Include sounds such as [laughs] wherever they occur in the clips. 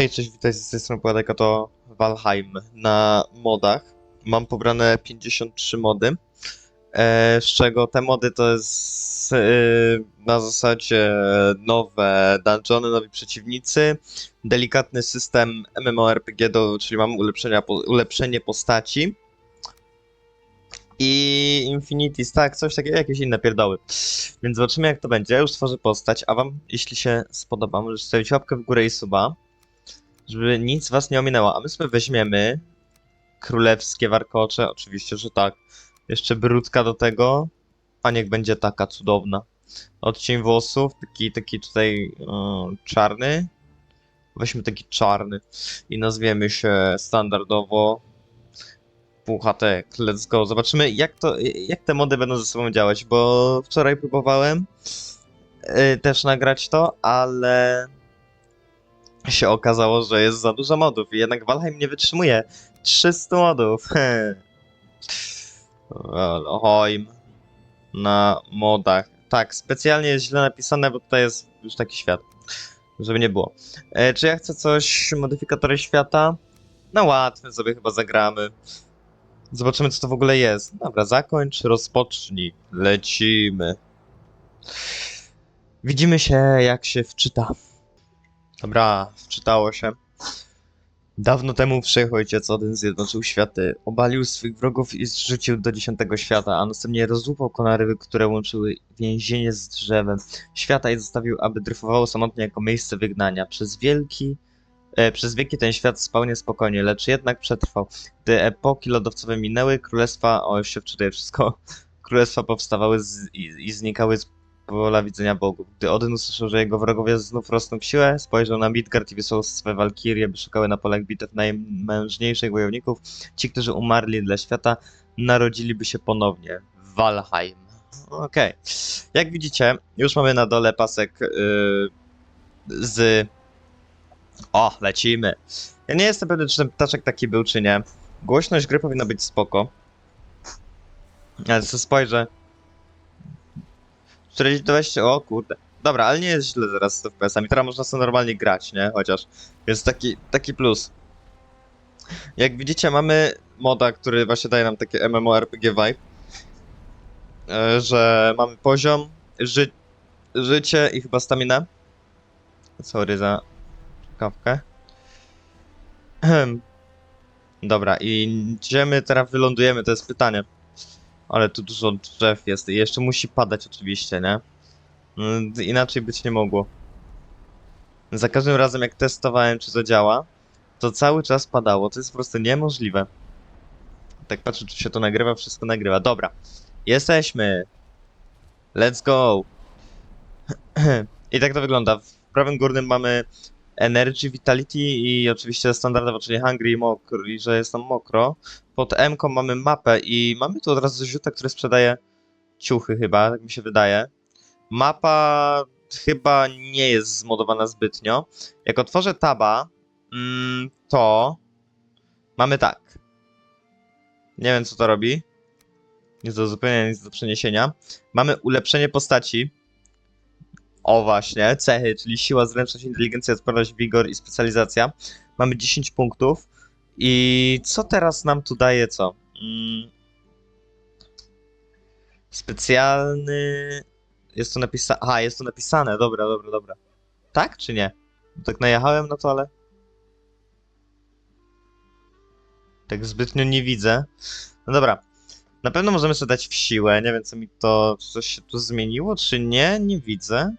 Hej, cześć, witaj z tej strony Pładeka, to Valheim na modach. Mam pobrane 53 mody, e, z czego te mody to jest e, na zasadzie nowe dungeony, nowi przeciwnicy, delikatny system MMORPG, do, czyli mam ulepszenia, ulepszenie postaci i Infinity Stack, coś takiego, jakieś inne pierdoły. Więc zobaczymy jak to będzie. Ja już tworzę postać, a wam, jeśli się spodoba, możecie stawić łapkę w górę i suba żeby nic was nie ominęło. A my sobie weźmiemy królewskie warkocze, oczywiście, że tak. Jeszcze brudka do tego, a niech będzie taka cudowna. Odcień włosów, taki, taki tutaj e, czarny. Weźmy taki czarny i nazwiemy się standardowo Puchatek. Let's go. Zobaczymy jak to, jak te mody będą ze sobą działać, bo wczoraj próbowałem e, też nagrać to, ale się okazało, że jest za dużo modów i jednak Valheim nie wytrzymuje 300 modów. [laughs] Valheim na modach. Tak, specjalnie jest źle napisane, bo tutaj jest już taki świat, żeby nie było. E, czy ja chcę coś, modyfikatory świata? No łatwy sobie chyba zagramy. Zobaczymy, co to w ogóle jest. Dobra, zakończ, rozpocznij. Lecimy. Widzimy się, jak się wczyta. Dobra, wczytało się. Dawno temu wszech ojciec Odyn zjednoczył światy, obalił swych wrogów i zrzucił do dziesiątego świata, a następnie rozłupał konarywy, które łączyły więzienie z drzewem świata i zostawił, aby dryfowało samotnie jako miejsce wygnania. Przez wielki, e, przez wieki ten świat spał niespokojnie, lecz jednak przetrwał. Gdy epoki lodowcowe minęły, królestwa, o już się wczytuję wszystko, [laughs] królestwa powstawały z, i, i znikały z pola widzenia bogów. Gdy Odyn usłyszał, że jego wrogowie znów rosną w siłę, spojrzał na Midgard i wysłał swe walkirie, by szukały na polach bitew najmężniejszych wojowników. Ci, którzy umarli dla świata, narodziliby się ponownie. Valheim. Okej. Jak widzicie, już mamy na dole pasek yy, z... O, lecimy. Ja nie jestem pewny, czy ten ptaszek taki był, czy nie. Głośność gry powinna być spoko. Ale co spojrzę, 420, o kurde. Dobra, ale nie jest źle zaraz z FPS-ami. Teraz można sobie normalnie grać, nie? Chociaż. Więc taki, taki plus. Jak widzicie, mamy moda, który właśnie daje nam takie MMORPG vibe. E, Że mamy poziom, ży życie i chyba staminę. Sorry za kawkę. Dobra, i gdzie my teraz wylądujemy, to jest pytanie. Ale tu dużo drzew jest i jeszcze musi padać oczywiście, nie? Mm, Inaczej być nie mogło. Za każdym razem jak testowałem czy to działa, to cały czas padało, to jest po prostu niemożliwe. Tak patrzę czy się to nagrywa, wszystko nagrywa. Dobra, jesteśmy! Let's go! [clears throat] I tak to wygląda. W prawym górnym mamy Energy, Vitality i oczywiście standardowo, czyli Hungry i mokro, i że jest tam mokro. Pod M mamy mapę i mamy tu od razu ziuta, który sprzedaje ciuchy chyba, tak mi się wydaje. Mapa chyba nie jest zmodowana zbytnio. Jak otworzę taba, mm, to mamy tak. Nie wiem co to robi. Nic do zupełnie nic do przeniesienia. Mamy ulepszenie postaci. O właśnie, cechy, czyli siła, zręczność, inteligencja, odporność, wigor i specjalizacja. Mamy 10 punktów. I co teraz nam tu daje co? Mm. Specjalny. Jest tu napisane. Aha, jest tu napisane. Dobra, dobra, dobra. Tak czy nie? Tak najechałem na to, ale. Tak zbytnio nie widzę. No dobra. Na pewno możemy sobie dać w siłę. Nie wiem, co mi to. Coś się tu zmieniło, czy nie? Nie widzę.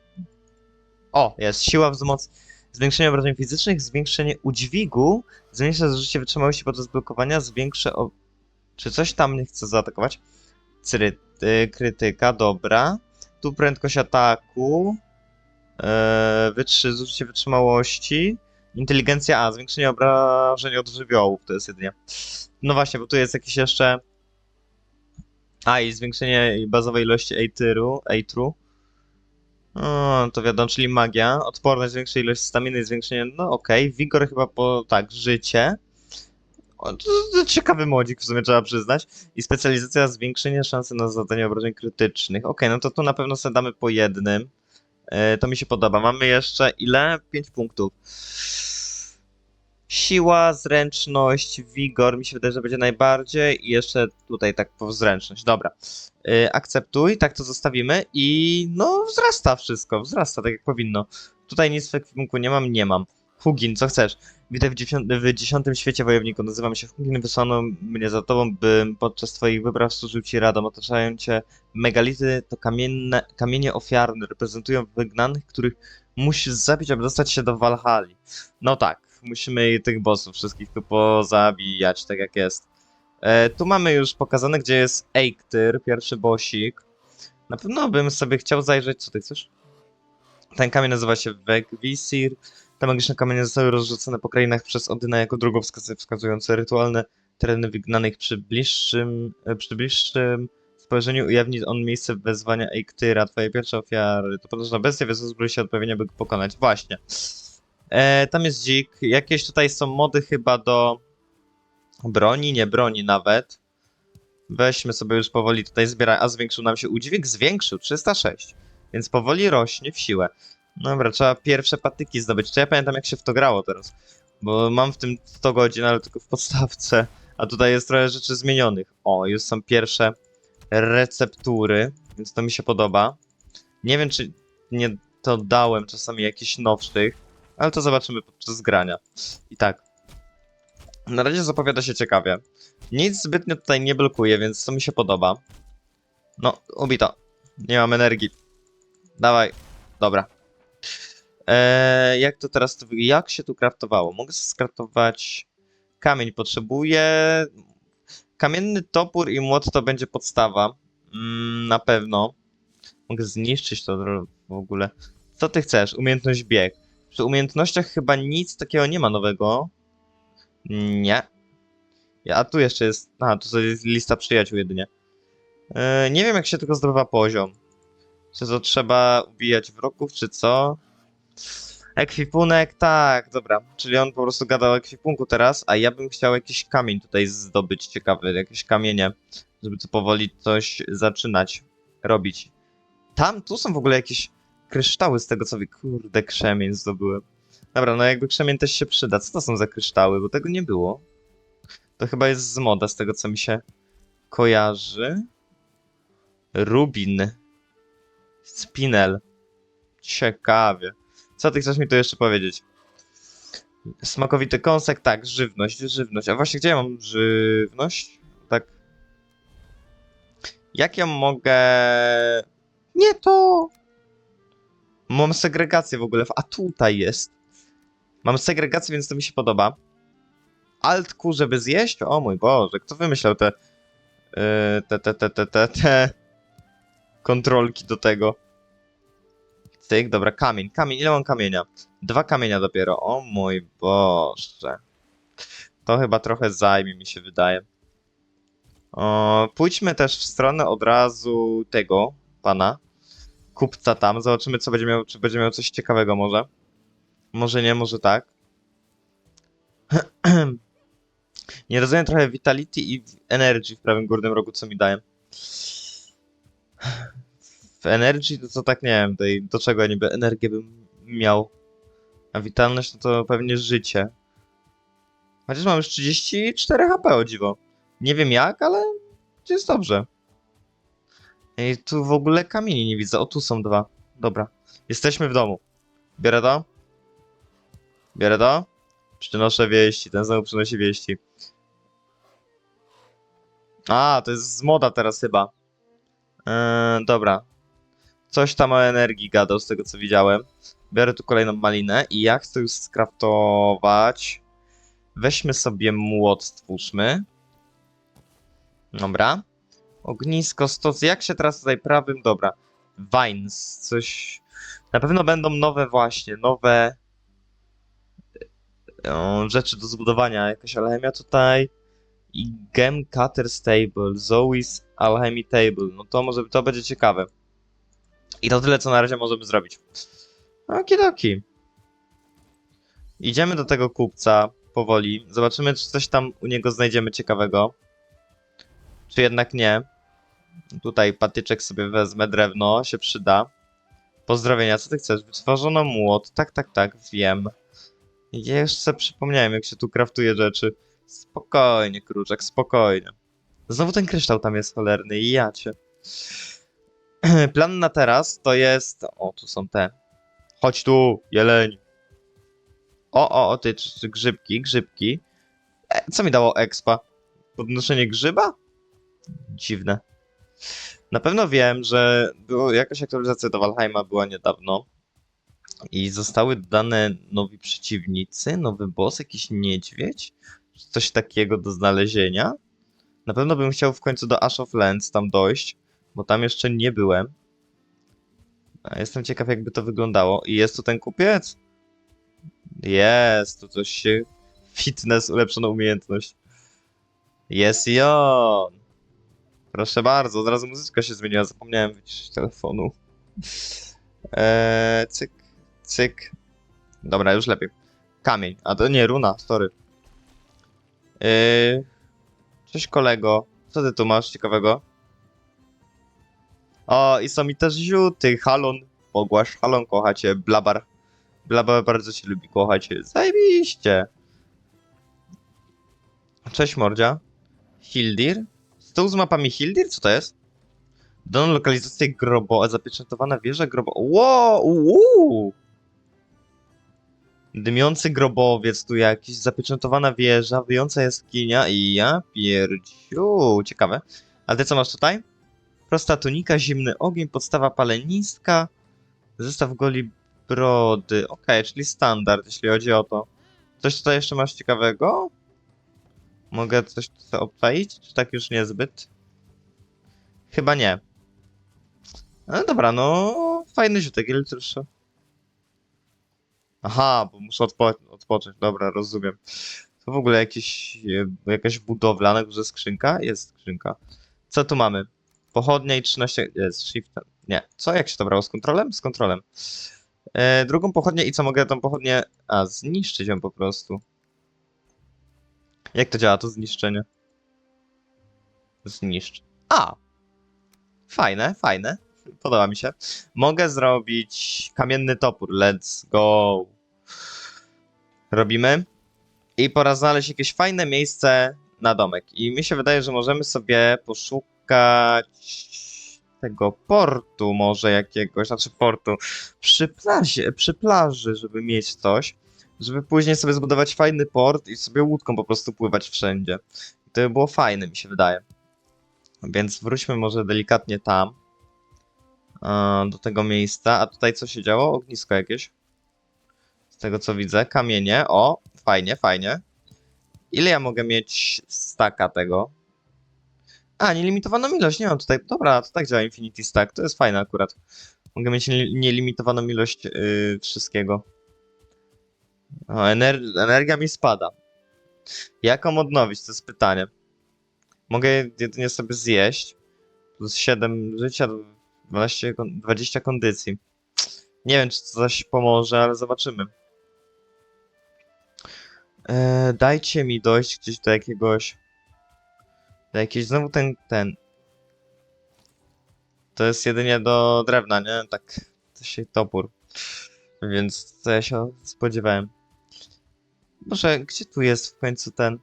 O, jest. Siła wzmoc. Zwiększenie obrażeń fizycznych, zwiększenie udźwigu, zmniejsza zużycie wytrzymałości podczas blokowania, zwiększy o... Czy coś tam nie chce zaatakować? Y, krytyka, dobra. Tu prędkość ataku. Yy, wytrzy... zużycie wytrzymałości. Inteligencja A, zwiększenie obrażeń od żywiołów, to jest jedynie. No właśnie, bo tu jest jakieś jeszcze... A, i zwiększenie bazowej ilości Eitru. Eitru. O, to wiadomo, czyli magia. Odporność, większa ilość staminy, zwiększenie, no okej. Okay. Wigor chyba po, tak, życie. O, to, to ciekawy modzik w sumie trzeba przyznać. I specjalizacja, zwiększenie szansy na zadanie obrażeń krytycznych. Okej, okay, no to tu na pewno sobie damy po jednym. E, to mi się podoba. Mamy jeszcze ile? 5 punktów. Siła, zręczność, wigor mi się wydaje, że będzie najbardziej i jeszcze tutaj tak po zręczność. Dobra. Yy, akceptuj, tak to zostawimy i no wzrasta wszystko, wzrasta tak jak powinno. Tutaj nic w ekwipunku nie mam, nie mam. Hugin, co chcesz? Witaj w, w dziesiątym świecie wojowniku. Nazywam się Hugin, wysłano mnie za tobą, bym podczas twoich wypraw służył ci radą. Otaczają cię megality, to kamienne, kamienie ofiarne, reprezentują wygnanych, których musisz zabić, aby dostać się do Walhali. No tak, musimy tych bossów wszystkich tu pozabijać, tak jak jest. E, tu mamy już pokazane, gdzie jest Eiktyr, pierwszy bossik. Na pewno bym sobie chciał zajrzeć, co ty chcesz? Ten kamień nazywa się Wegvisir. Te magiczne kamienie zostały rozrzucone po krainach przez Odyna jako drogowskazy wskazujące rytualne tereny wygnanych przy bliższym, e, przy bliższym spojrzeniu ujawni on miejsce wezwania Eiktyra, twoje pierwsze ofiary. To potężna bestia, więc uzbroi się odpowiednio, by go pokonać. Właśnie. E, tam jest dzik. Jakieś tutaj są mody chyba do broni, nie broni nawet. Weźmy sobie już powoli tutaj zbierać. A zwiększył nam się udźwig? Zwiększył, 306. Więc powoli rośnie w siłę. Dobra, trzeba pierwsze patyki zdobyć. Czy ja pamiętam jak się w to grało teraz? Bo mam w tym 100 godzin, ale tylko w podstawce. A tutaj jest trochę rzeczy zmienionych. O, już są pierwsze receptury, więc to mi się podoba. Nie wiem, czy nie dodałem czasami jakichś nowszych, ale to zobaczymy podczas grania. I tak. Na razie zapowiada się ciekawie. Nic zbytnio tutaj nie blokuje, więc to mi się podoba. No, ubito. Nie mam energii. Dawaj. Dobra. Eee, jak to teraz? Jak się tu kraftowało? Mogę skraftować kamień. Potrzebuję Kamienny topór i młot to będzie podstawa. Mm, na pewno. Mogę zniszczyć to w ogóle. Co ty chcesz? Umiejętność bieg. Przy umiejętnościach chyba nic takiego nie ma nowego. Nie. A tu jeszcze jest. A, tu jest lista przyjaciół jedynie. Yy, nie wiem, jak się tylko zdobywa poziom. Czy to trzeba ubijać wrogów, czy co? Ekwipunek, tak, dobra. Czyli on po prostu gada o ekwipunku teraz, a ja bym chciał jakiś kamień tutaj zdobyć ciekawy, jakieś kamienie, żeby tu powoli coś zaczynać robić. Tam, tu są w ogóle jakieś kryształy z tego co wy, kurde, krzemień zdobyłem. Dobra, no jakby krzemień też się przyda. Co to są za kryształy? Bo tego nie było. To chyba jest z moda, z tego co mi się kojarzy. Rubin. Spinel. Ciekawie. Co ty chcesz mi tu jeszcze powiedzieć? Smakowity kąsek, tak, żywność, żywność. A właśnie, gdzie ja mam żywność? Tak. Jak ja mogę... Nie to! Mam segregację w ogóle. A tutaj jest. Mam segregację, więc to mi się podoba. Alt Q, żeby zjeść? O mój Boże, kto wymyślał te... yy, te, te, te, te, te, te... Kontrolki do tego. Cyk, dobra, kamień, kamień, ile mam kamienia? Dwa kamienia dopiero, o mój Boże. To chyba trochę zajmie, mi się wydaje. O, pójdźmy też w stronę od razu tego pana, kupca tam, zobaczymy co będzie miał, czy będzie miał coś ciekawego może. Może nie, może tak. [clears throat] nie rozumiem trochę Vitality i Energy w prawym górnym rogu, co mi dają. W Energy to co tak nie wiem, tej, do czego niby energię bym miał. A witalność no to pewnie życie. Chociaż mam już 34 HP o dziwo. Nie wiem jak, ale jest dobrze. I tu w ogóle kamieni nie widzę. O, tu są dwa. Dobra. Jesteśmy w domu. Biorę to? Biorę to? Przynoszę wieści. Ten znowu przynosi wieści. A, to jest z moda teraz chyba. Eee, dobra. Coś tam o energii gadał z tego co widziałem. Biorę tu kolejną malinę i ja chcę już skraftować. Weźmy sobie młot, stwórzmy. Dobra. Ognisko, stos. Jak się teraz tutaj prawym? Dobra. Vines, coś. Na pewno będą nowe właśnie, nowe e, rzeczy do zbudowania. Jakaś alchemia tutaj. I Gem Cutter Stable, Zoe's Alchemy Table. No to może to będzie ciekawe. I to tyle, co na razie możemy zrobić. Okidoki. Idziemy do tego kupca powoli. Zobaczymy, czy coś tam u niego znajdziemy ciekawego. Czy jednak nie. Tutaj patyczek sobie wezmę, drewno się przyda. Pozdrowienia, co ty chcesz? Wytworzono młot. Tak, tak, tak, wiem. Jeszcze przypomniałem, jak się tu kraftuje rzeczy. Spokojnie, kruczek, spokojnie. Znowu ten kryształ tam jest cholerny i ja cię. [clears throat] Plan na teraz to jest... O, tu są te. Chodź tu, jeleń. O, o, o, ty, grzybki, grzybki. E, co mi dało expa? Podnoszenie grzyba? Dziwne. Na pewno wiem, że było jakaś aktualizacja do Valheima była niedawno. I zostały dodane nowi przeciwnicy, nowy boss, jakiś niedźwiedź, coś takiego do znalezienia. Na pewno bym chciał w końcu do Ash of Lands tam dojść, bo tam jeszcze nie byłem. A Jestem ciekaw, jakby to wyglądało. I jest tu ten kupiec? Jest, tu coś się... Fitness, ulepszoną umiejętność. Jest i on! Proszę bardzo, od razu muzyczka się zmieniła, zapomniałem wyciszyć telefonu. Eee, cyk, cyk. Dobra, już lepiej. Kamień, a to nie, runa, sorry. Eee, cześć kolego, co ty tu masz ciekawego? O, i są mi też ziuty, halon, pogłasz, halon kocha cię, blabar. Blabar bardzo cię lubi, kocha cię, zajebiście. Cześć mordzia. Hildir? Stół z mapami Hildir? Co to jest? Dano lokalizację grobo, zapieczętowana wieża grobo... Wow! Dymiący grobowiec tu jakiś, zapieczętowana wieża, wyjąca jaskinia i ja pierdziu, ciekawe. A ty co masz tutaj? Prosta tunika, zimny ogień, podstawa paleniska, zestaw goli brody. Okej, czyli standard, jeśli chodzi o to. Coś tutaj jeszcze masz ciekawego? Mogę coś tutaj obczaić, czy tak już niezbyt? Chyba nie. No dobra, no fajny ziutek, ile tylko. Aha, bo muszę odpo odpocząć, dobra, rozumiem. To w ogóle jakiś, e, jakaś budowla, na górze skrzynka? Jest skrzynka. Co tu mamy? Pochodnia i 13, jest shiftem. Nie, co, jak się to brało? Z kontrolem? Z kontrolem. E, drugą pochodnię i co, mogę tą pochodnię, a, zniszczyć ją po prostu. Jak to działa, to zniszczenie? Zniszcz. A! Fajne, fajne. Podoba mi się. Mogę zrobić kamienny topór. Let's go. Robimy. I pora znaleźć jakieś fajne miejsce na domek. I mi się wydaje, że możemy sobie poszukać tego portu może jakiegoś, znaczy portu przy plaży, przy plaży, żeby mieć coś, żeby później sobie zbudować fajny port i sobie łódką po prostu pływać wszędzie. To by było fajne, mi się wydaje. Więc wróćmy może delikatnie tam. e, Do tego miejsca. A tutaj co się działo? Ognisko jakieś. Z tego co widzę. Kamienie. O, fajnie, fajnie. Ile ja mogę mieć staka tego? A, nielimitowaną ilość. Nie mam tutaj. Dobra, to tak działa Infinity Stack. To jest fajne akurat. Mogę mieć nie- nielimitowaną ilość yy, wszystkiego. O, ener energia mi spada. Jak ją odnowić? To jest pytanie. Mogę jedynie sobie zjeść. Plus 7 życia, 12, kon- 20 kondycji. Nie wiem, czy to coś pomoże, ale zobaczymy. E, dajcie mi dojść gdzieś do jakiegoś. Do jakiejś. Znowu ten. ten. To jest jedynie do drewna, nie? Tak. To się topór. Więc co ja się spodziewałem. Może gdzie tu jest w końcu ten.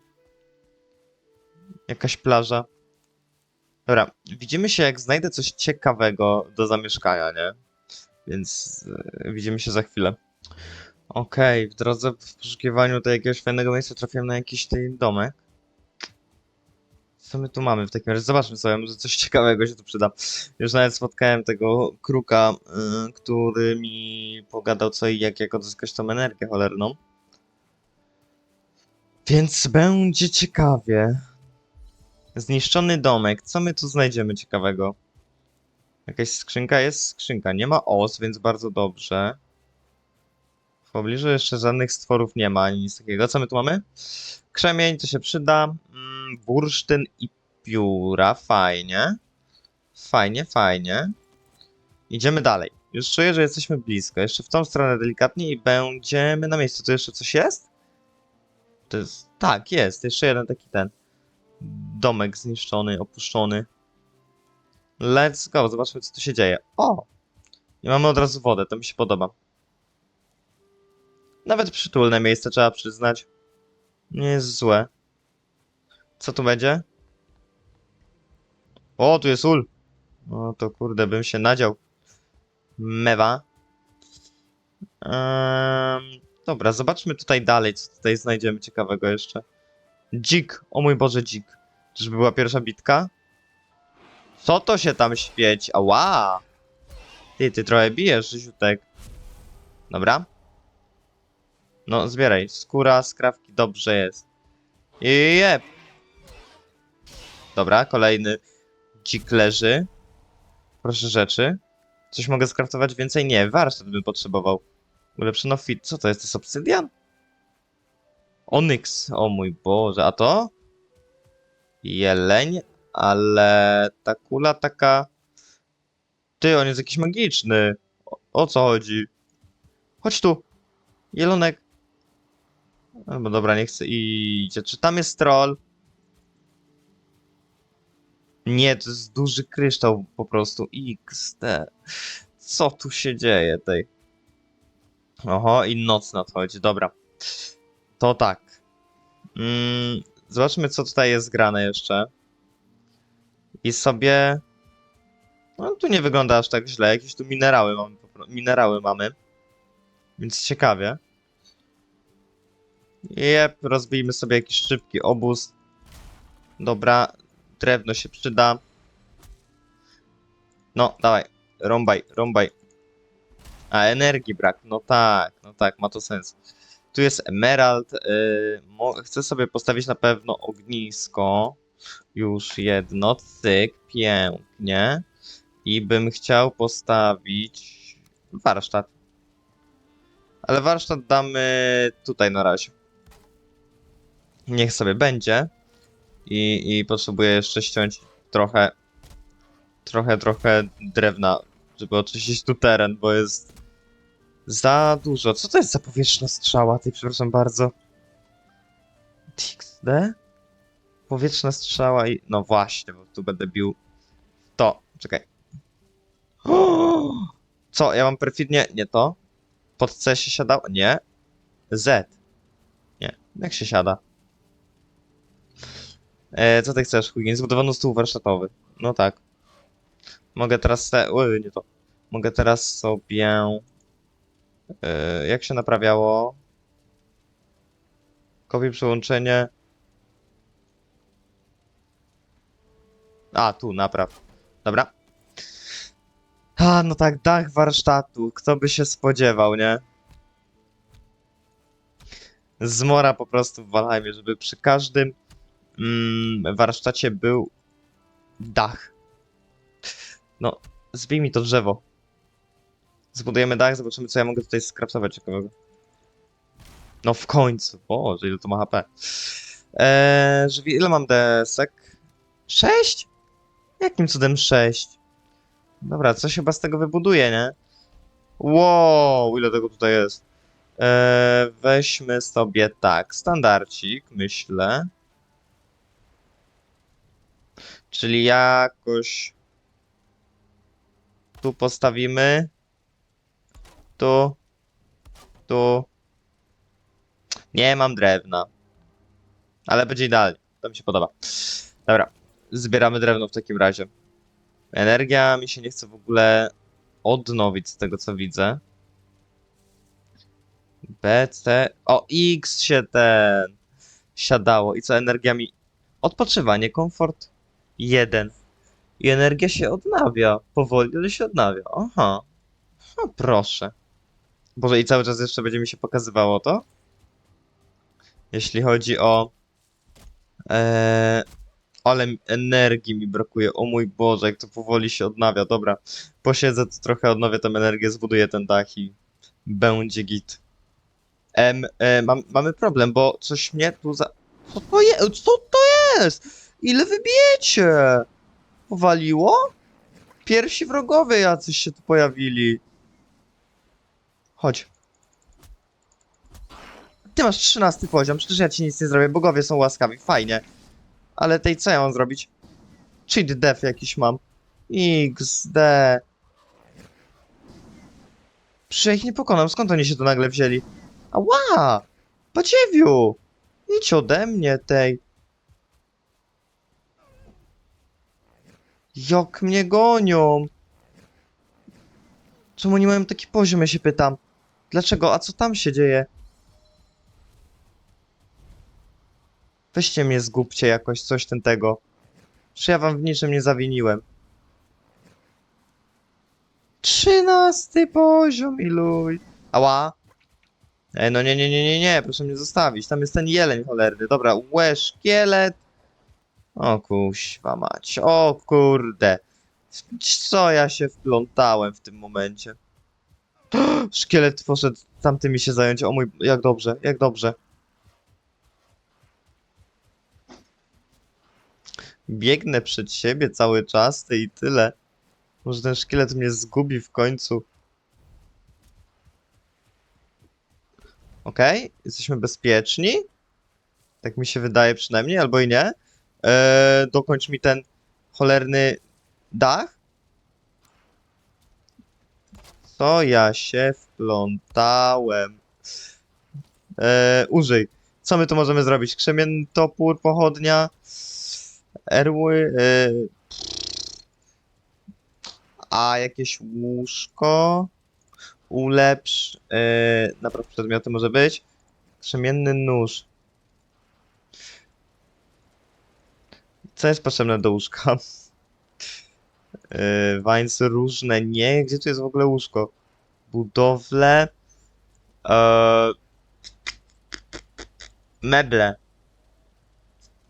Jakaś plaża. Dobra, widzimy się jak znajdę coś ciekawego do zamieszkania, nie? Więc e, widzimy się za chwilę. Okej, w drodze w poszukiwaniu do jakiegoś fajnego miejsca trafiłem na jakiś ten domek. Co my tu mamy w takim razie? Zobaczmy sobie, może coś [laughs] ciekawego się tu przyda. Już nawet spotkałem tego kruka, y, który mi pogadał co i jak, jak odzyskać tą energię cholerną. Więc będzie ciekawie. Zniszczony domek. Co my tu znajdziemy ciekawego? Jakaś skrzynka? Jest skrzynka. Nie ma os, więc bardzo dobrze. W pobliżu jeszcze żadnych stworów nie ma, ani nic takiego. Co my tu mamy? Krzemień, to się przyda. Mm, bursztyn i pióra. Fajnie. Fajnie, fajnie. Idziemy dalej. Już czuję, że jesteśmy blisko. Jeszcze w tą stronę delikatnie i będziemy na miejscu. Tu jeszcze coś jest? To jest... Tak, jest. Jeszcze jeden taki ten. Domek zniszczony, opuszczony. Let's go, zobaczmy co tu się dzieje. O! I mamy od razu wodę, to mi się podoba. Nawet przytulne miejsce, trzeba przyznać. Nie jest złe. Co tu będzie? O, tu jest ul. No to kurde, bym się nadział. Mewa. Ehm, dobra, zobaczmy tutaj dalej, co tutaj znajdziemy ciekawego jeszcze. Dzik, o mój Boże, dzik. Czyżby była pierwsza bitka? Co to się tam świeci? Ała! Ty, ty trochę bijesz, Żyziutek. Dobra. No, zbieraj. Skóra, skrawki, dobrze jest. I jeb. Dobra, kolejny dzik leży. Proszę rzeczy. Coś mogę skraftować więcej? Nie, warsztat bym potrzebował. Ulepszono fit. Co to jest? To jest obsydian? Onyx. O mój Boże. A to? Jeleń, ale ta kula taka... Ty, on jest jakiś magiczny. O, o co chodzi? Chodź tu. Jelonek. Albo dobra, nie chcę idzie. Czy tam jest troll? Nie, to jest duży kryształ po prostu. XD. Co tu się dzieje tej? Oho, i noc nadchodzi. Dobra. To tak. Mm, zobaczmy, co tutaj jest grane jeszcze. I sobie... No, tu nie wygląda aż tak źle. Jakieś tu minerały mamy. Minerały mamy. Więc ciekawie. Jep, rozbijmy sobie jakiś szybki obóz. Dobra, drewno się przyda. No, dawaj, rąbaj, rąbaj. A, energii brak, no tak, no tak, ma to sens. Tu jest emerald, mo- chcę sobie postawić na pewno ognisko. Już jedno, cyk, pięknie. I bym chciał postawić warsztat. Ale warsztat damy tutaj na razie. Niech sobie będzie. I, i potrzebuję jeszcze ściąć trochę, trochę, trochę drewna, żeby oczyścić tu teren, bo jest za dużo. Co to jest za powietrzna strzała? Tej, przepraszam bardzo. XD? Powietrzna strzała i... No właśnie, bo tu będę bił to. Czekaj. [gasps] Co? Ja mam perfidnie... Nie to. Pod C się siadało? Nie. Z. Nie. Jak się siada? E, co ty chcesz, Huggin? Zbudowano stół warsztatowy. No tak. Mogę teraz se... Oj, nie to. Mogę teraz sobie... E, jak się naprawiało? Kopię przyłączenie. A, tu, napraw. Dobra. A, no tak, dach warsztatu. Kto by się spodziewał, nie? Zmora po prostu w Valheimie, żeby przy każdym mm, warsztacie był dach. No, zbij mi to drzewo. Zbudujemy dach, zobaczymy co ja mogę tutaj skraftować ciekawego. No w końcu. Boże, ile to ma HP. Eee, ile mam desek? Sześć? Jakim cudem sześć? Dobra, coś chyba z tego wybuduje, nie? Wow, ile tego tutaj jest? Eee, weźmy sobie tak, standardcik, myślę. Czyli jakoś tu postawimy. Tu. Tu. Nie mam drewna. Ale będzie idealnie. To mi się podoba. Dobra. Zbieramy drewno w takim razie. Energia mi się nie chce w ogóle odnowić z tego co widzę. B, C. O, X się ten siadało. I co energia mi. Odpoczywanie, komfort 1. I energia się odnawia. Powoli, ale się odnawia. Aha. No proszę. Boże, i cały czas jeszcze będzie mi się pokazywało to? Jeśli chodzi o... Eee, ale energii mi brakuje. O mój Boże, jak to powoli się odnawia. Dobra, posiedzę tu trochę, odnowię tę energię, zbuduję ten dach i będzie git. Em, e, mam, mamy problem, bo coś mnie tu za... Co to jest? Co to jest? Ile wybijecie? Powaliło? Pierwsi wrogowie jacyś się tu pojawili. Chodź. Ty masz 13 poziom, przecież ja ci nic nie zrobię, bogowie są łaskawi, fajnie. Ale tej co ja mam zrobić? Cheat death jakiś mam. XD. Przecież ja ich nie pokonam, skąd oni się tu nagle wzięli? Ała! Badziewiu! Idź ode mnie tej. Jak mnie gonią? Czemu nie mają taki poziom, ja się pytam. Dlaczego? A co tam się dzieje? Weźcie mnie, zgubcie jakoś coś ten tego. Czy ja wam w niczym nie zawiniłem? Trzynasty poziom, iluj. Ała. Ej, no nie, nie, nie, nie, nie, proszę mnie zostawić. Tam jest ten jeleń cholerny. Dobra, łe, szkielet. O kuźwa mać, o kurde. Co ja się wplątałem w tym momencie? [gasps] Szkielet poszedł tamtymi się zająć. O mój, jak dobrze, jak dobrze. Biegnę przed siebie cały czas, ty i tyle. Może ten szkielet mnie zgubi w końcu. Okej, jesteśmy bezpieczni. Tak mi się wydaje przynajmniej, albo i nie. Eee, dokończ mi ten cholerny dach. Co ja się wplątałem? Eee, użyj. Co my tu możemy zrobić? Krzemienny topór, pochodnia, erły, eee, a jakieś łóżko, ulepsz, eee, napraw przedmioty może być, krzemienny nóż. Co jest potrzebne do łóżka? Wańce różne, nie. Gdzie tu jest w ogóle łóżko? Budowle. Eee, meble.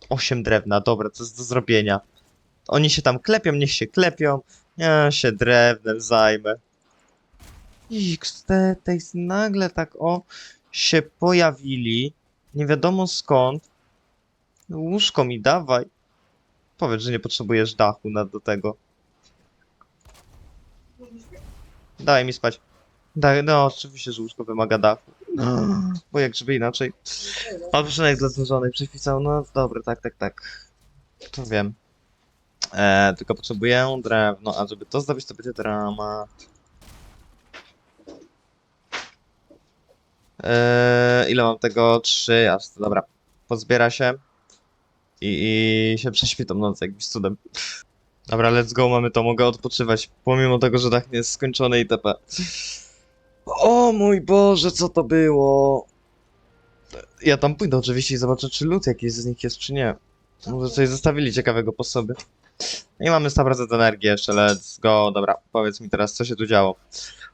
Osiem drewna, dobra, co jest do zrobienia. Oni się tam klepią, niech się klepią. Ja się drewnem zajmę. XT, nagle tak o się pojawili. Nie wiadomo skąd. Łóżko mi dawaj. Powiedz, że nie potrzebujesz dachu na, do tego. Daj mi spać. Daj, no oczywiście, że łóżko wymaga dachu. Bo jak żeby inaczej. Odpoczynek dla znużonej przypisał, no dobra, tak, tak, tak. To wiem. E, tylko potrzebuję drewno, a żeby to zdobyć to będzie drama. E, ile mam tego? Trzy, aż dobra. Pozbiera się. I, i się prześpi tą noc jakimś cudem. Dobra, let's go, mamy to, mogę odpoczywać. Pomimo tego, że dach nie jest skończony itp. O mój Boże, co to było? Ja tam pójdę oczywiście i zobaczę, czy lód jakiś z nich jest, czy nie. Może coś zostawili ciekawego po sobie. No I mamy 100% energii jeszcze, let's go. Dobra, powiedz mi teraz, co się tu działo.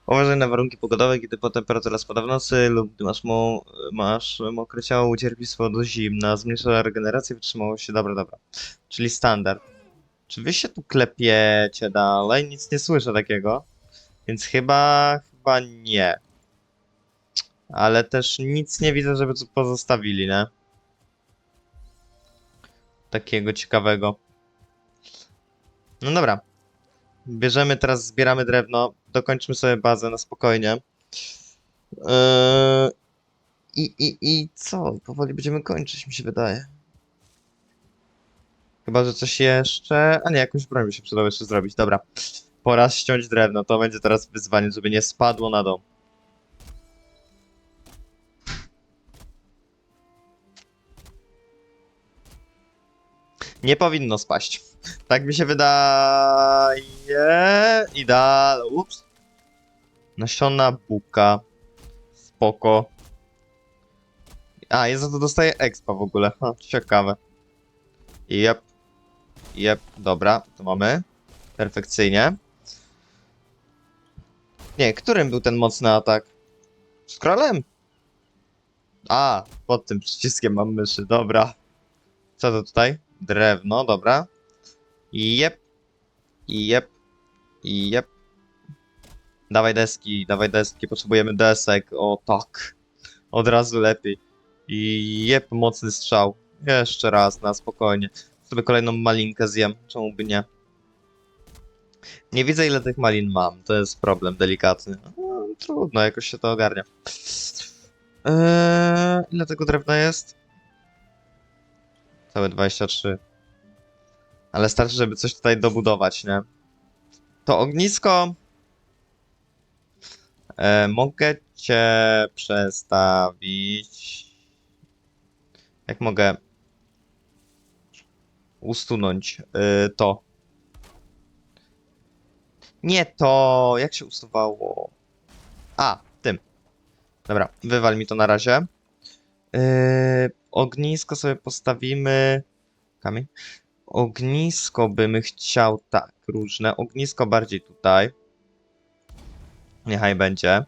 Uważaj na warunki pogodowe, kiedy po temperatura spada w nocy lub gdy masz, mo masz mokre ciało, ucierpi z powodu zimna, zmniejsza regenerację, wytrzymałość. Dobra, dobra. Czyli standard. Czy wy się tu klepiecie dalej? Nic nie słyszę takiego. Więc chyba, chyba nie. Ale też nic nie widzę, żeby tu pozostawili, nie? Takiego ciekawego. No dobra. Bierzemy teraz, zbieramy drewno, dokończmy sobie bazę na spokojnie. Yy, I, i, I co? Powoli będziemy kończyć, mi się wydaje. Chyba, że coś jeszcze. A nie, jakąś broń by się przydało jeszcze zrobić. Dobra. Pora ściąć drewno. To będzie teraz wyzwanie, żeby nie spadło na dom. Nie powinno spaść. Tak mi się wydaje. Ideal. Ups. Nasiona buka. Spoko. A, ja za to dostaję expa w ogóle. Ha, ciekawe. Jep. Jep, dobra, to mamy. Perfekcyjnie. Nie, którym był ten mocny atak? Z królem? A, pod tym przyciskiem mam myszy, dobra. Co to tutaj? Drewno, dobra. Jep. Jep. Jep. Dawaj deski, dawaj deski, potrzebujemy desek. O tak. Od razu lepiej. Jep, mocny strzał. Jeszcze raz, na spokojnie. Sobie kolejną malinkę zjem, czemu by nie? Nie widzę ile tych malin mam, to jest problem delikatny. No, trudno, jakoś się to ogarnia. Eee, ile tego drewna jest? Całe 23. Ale starczy, żeby coś tutaj dobudować, nie? To ognisko... E, mogę możecie przestawić. Jak mogę usunąć y, to? Nie to. Jak się usuwało? A, tym. Dobra, wywal mi to na razie. Yy, ognisko sobie postawimy. Kamień. Ognisko bym chciał, tak, różne. Ognisko bardziej tutaj. Niechaj będzie.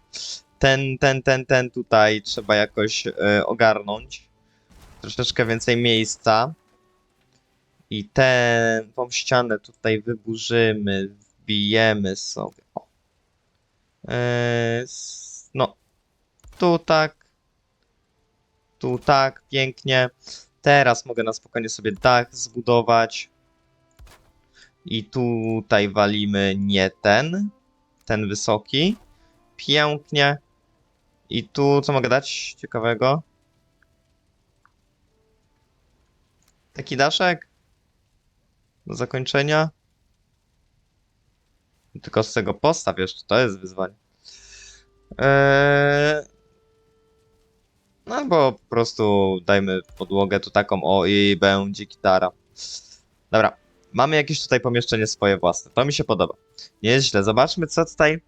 Ten, ten, ten, ten tutaj trzeba jakoś e, ogarnąć. Troszeczkę więcej miejsca. I ten, tą ścianę tutaj wyburzymy, wbijemy sobie. O. E, s- no, tu tak. Tu tak, pięknie. Teraz mogę na spokojnie sobie dach zbudować. I tutaj walimy nie ten, ten wysoki. Pięknie. I tu co mogę dać ciekawego? Taki daszek? Do zakończenia? Tylko z tego postaw jeszcze, to jest wyzwanie. Eee... No albo po prostu dajmy podłogę tu taką, o i będzie gitara. Dobra, mamy jakieś tutaj pomieszczenie swoje własne, to mi się podoba. Nie jest źle, zobaczmy co tutaj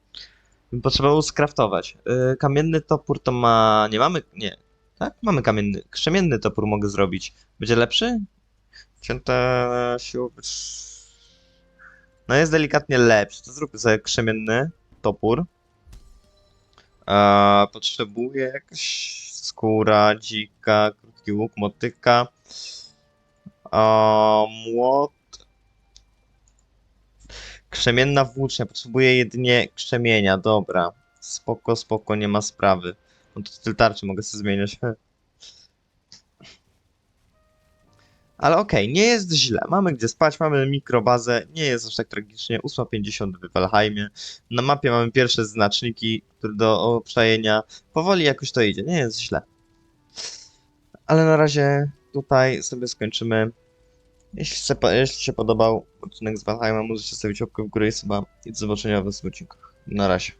bym potrzebował skraftować. Yy, kamienny topór to ma... nie mamy... nie. Tak? Mamy kamienny. Krzemienny topór mogę zrobić. Będzie lepszy? Cięta siła... No jest delikatnie lepszy, to zróbmy sobie krzemienny topór. A, potrzebuję jakaś skóra, dzika, krótki łuk, motyka. A, młot. Krzemienna włócznia, potrzebuję jedynie krzemienia, dobra. Spoko, spoko, nie ma sprawy. No to styl tarczy mogę sobie zmieniać. [laughs] Ale okej, nie jest źle. Mamy gdzie spać, mamy mikrobazę, nie jest aż tak tragicznie. 8.50 w Valheimie. Na mapie mamy pierwsze znaczniki które do przejęcia. Powoli jakoś to idzie, nie jest źle. Ale na razie tutaj sobie skończymy. Jeśli się, jeśli się podobał odcinek z Valheima, możecie stawić łapkę w górę i suba. I do zobaczenia w następnym odcinku. Na razie.